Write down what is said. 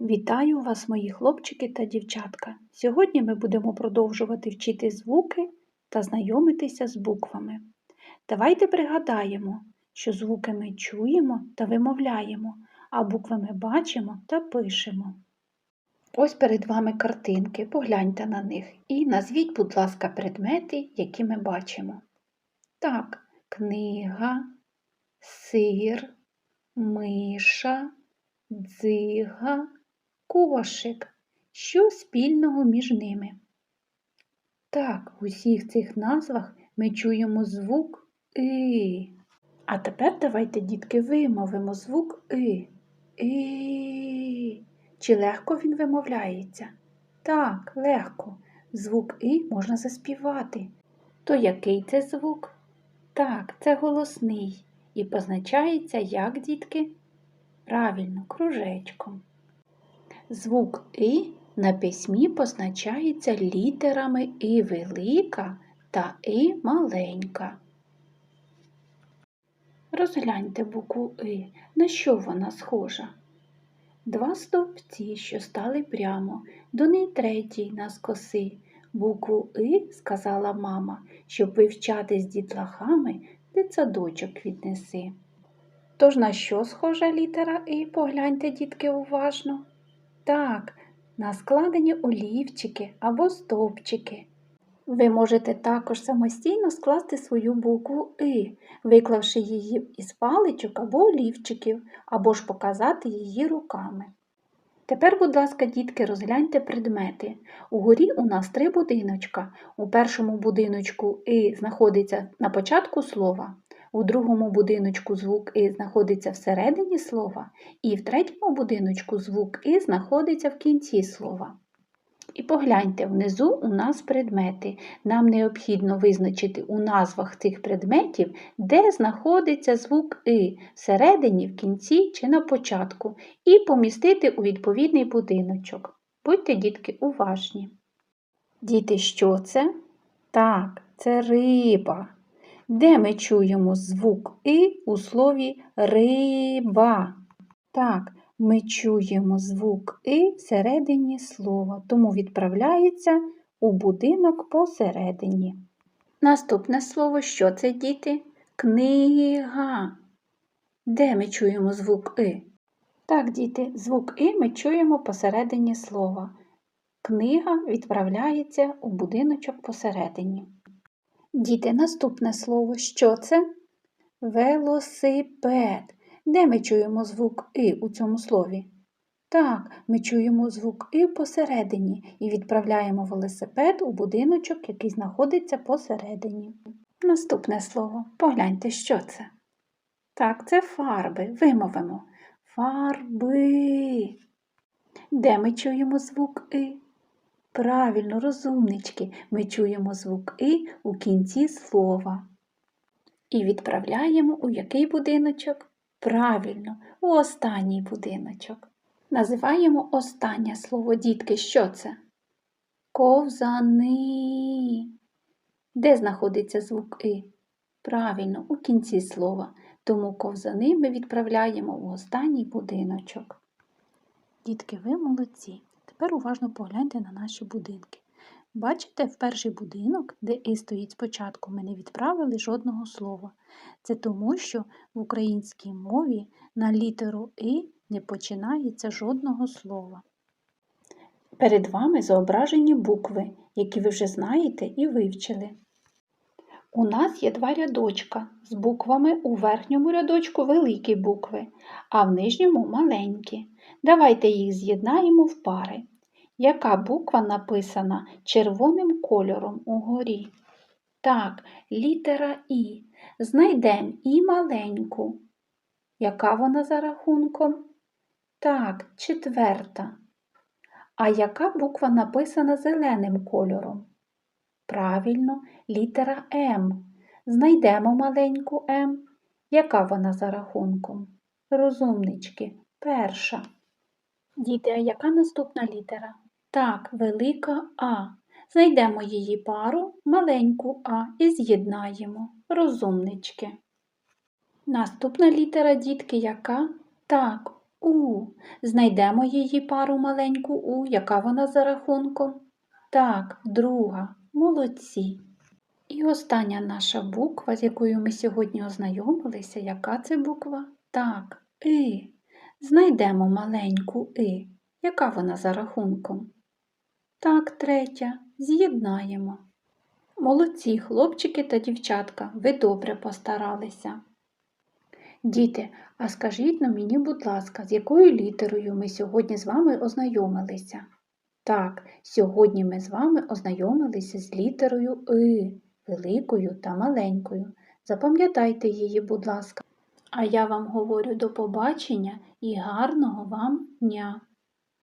Вітаю вас, мої хлопчики та дівчатка! Сьогодні ми будемо продовжувати вчити звуки та знайомитися з буквами. Давайте пригадаємо, що звуки ми чуємо та вимовляємо, а букви ми бачимо та пишемо. Ось перед вами картинки, погляньте на них і назвіть, будь ласка, предмети, які ми бачимо. Так, книга, сир, миша, дзига, кошик. Що спільного між ними? Так, в усіх цих назвах ми чуємо звук И. А тепер давайте, дітки, вимовимо звук И. И. Чи легко він вимовляється? Так, легко. Звук И можна заспівати. То який це звук? Так, це голосний і позначається як, дітки? Правильно, кружечком. Звук И на письмі позначається літерами І велика та І маленька. Розгляньте букву И. На що вона схожа? Два стовпці, що стали прямо, до неї третій наскоси. Букву И, сказала мама, щоб вивчати з дітлахами, дитсадочок віднеси. Тож на що схожа літера І, погляньте, дітки, уважно. Так, на складені олівчики або стовпчики. Ви можете також самостійно скласти свою букву И, виклавши її із паличок або олівчиків, або ж показати її руками. Тепер, будь ласка, дітки, розгляньте предмети. Угорі у нас три будиночка. У першому будиночку И знаходиться на початку слова, у другому будиночку звук И знаходиться всередині слова, і в третьому будиночку звук И знаходиться в кінці слова. І погляньте, внизу у нас предмети. Нам необхідно визначити у назвах цих предметів, де знаходиться звук И всередині, в кінці чи на початку, і помістити у відповідний будиночок. Будьте, дітки, уважні. Діти, що це? Так, це риба. Де ми чуємо звук И у слові риба? Так, ми чуємо звук И всередині слова, тому відправляється у будинок посередині. Наступне слово що це, діти? Книга. Де ми чуємо звук И? Так, діти, звук И ми чуємо посередині слова. Книга відправляється у будиночок посередині. Діти, наступне слово що це? Велосипед. Де ми чуємо звук И у цьому слові? Так, ми чуємо звук И посередині і відправляємо велосипед у будиночок, який знаходиться посередині. Наступне слово. Погляньте, що це. Так, це фарби. Вимовимо. Фарби. Де ми чуємо звук И? Правильно, розумнички, ми чуємо звук И у кінці слова. І відправляємо у який будиночок? Правильно, у останній будиночок. Називаємо останнє слово дітки. Що це? Ковзани. Де знаходиться звук И? Правильно, у кінці слова. Тому ковзани ми відправляємо у останній будиночок. Дітки, ви молодці. Тепер уважно погляньте на наші будинки. Бачите, в перший будинок, де І стоїть спочатку, ми не відправили жодного слова. Це тому, що в українській мові на літеру «и» не починається жодного слова. Перед вами зображені букви, які ви вже знаєте і вивчили. У нас є два рядочка з буквами у верхньому рядочку великі букви, а в нижньому маленькі. Давайте їх з'єднаємо в пари. Яка буква написана червоним кольором угорі? Так, літера І. Знайдемо і маленьку. Яка вона за рахунком? Так, четверта. А яка буква написана зеленим кольором? Правильно, літера М. Знайдемо маленьку М. Яка вона за рахунком? Розумнички, перша. Діти, а яка наступна літера? Так, велика А. Знайдемо її пару, маленьку А і з'єднаємо. Розумнички. Наступна літера, дітки, яка? Так, У. Знайдемо її пару маленьку У. Яка вона за рахунком? Так, друга. Молодці. І остання наша буква, з якою ми сьогодні ознайомилися, яка це буква? Так, И. Знайдемо маленьку И. Яка вона за рахунком? Так, третя. З'єднаємо. Молодці, хлопчики та дівчатка, ви добре постаралися. Діти, а скажіть на мені, будь ласка, з якою літерою ми сьогодні з вами ознайомилися? Так, сьогодні ми з вами ознайомилися з літерою И, великою та маленькою. Запам'ятайте її, будь ласка. А я вам говорю до побачення і гарного вам дня!